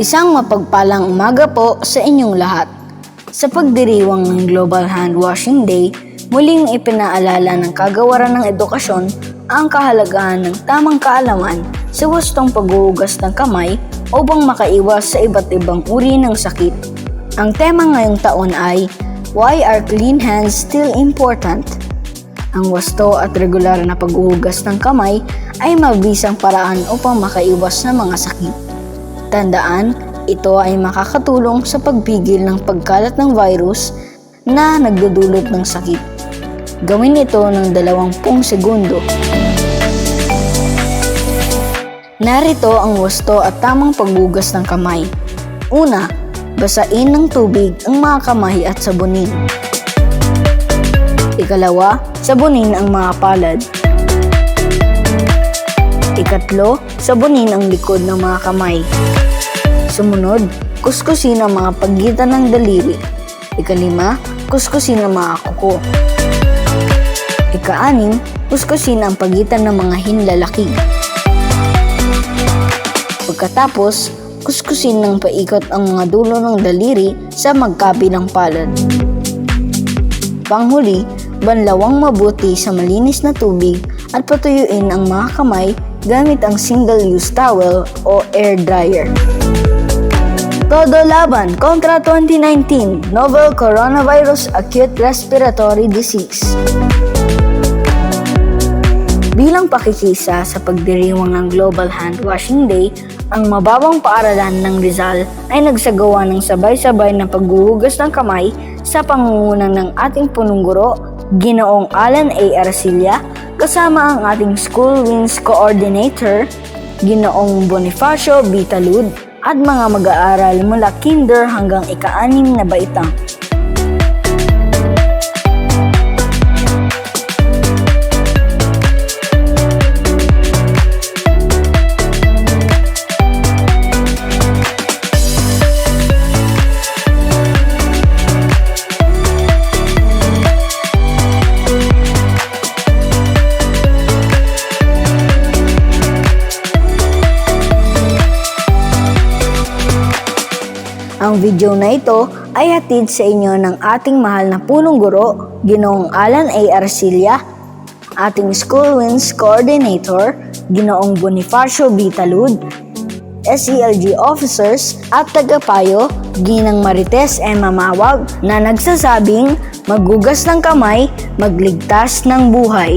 Isang mapagpalang umaga po sa inyong lahat. Sa pagdiriwang ng Global Hand Washing Day, muling ipinaalala ng kagawaran ng edukasyon ang kahalagahan ng tamang kaalaman sa wastong paghuhugas ng kamay upang makaiwas sa iba't ibang uri ng sakit. Ang tema ngayong taon ay Why are clean hands still important? Ang wasto at regular na paghuhugas ng kamay ay mabisang paraan upang makaiwas sa mga sakit. Tandaan, ito ay makakatulong sa pagpigil ng pagkalat ng virus na nagdudulot ng sakit. Gawin ito ng 20 segundo. Narito ang wasto at tamang paghugas ng kamay. Una, basain ng tubig ang mga kamay at sabunin. Ikalawa, sabunin ang mga palad. Ikatlo, sabunin ang likod ng mga kamay. Sumunod, kuskusin ang mga pagitan ng daliri. Ikalima, kuskusin ang mga kuko. Ikaanim, kuskusin ang pagitan ng mga hinlalaki. Pagkatapos, kuskusin ng paikot ang mga dulo ng daliri sa magkabilang palad. Panghuli, banlawang mabuti sa malinis na tubig at patuyuin ang mga kamay gamit ang single-use towel o air dryer. Todo laban kontra 2019 Novel Coronavirus Acute Respiratory Disease. Bilang pakikisa sa pagdiriwang ng Global Hand Washing Day, ang mababang paaralan ng Rizal ay nagsagawa ng sabay-sabay na paghuhugas ng kamay sa pangunguna ng ating punong guro, Ginoong Alan A. Arcilla, kasama ang ating School Wings Coordinator, Ginoong Bonifacio B. At mga mag-aaral mula kinder hanggang ika-anim na baitang. Ang video na ito ay hatid sa inyo ng ating mahal na punong guro, Ginoong Alan A. Arcilla, ating School Wins Coordinator, Ginoong Bonifacio B. Talud, SELG officers at tagapayo, Ginang Marites M. Mamawag na nagsasabing maggugas ng kamay, magligtas ng buhay.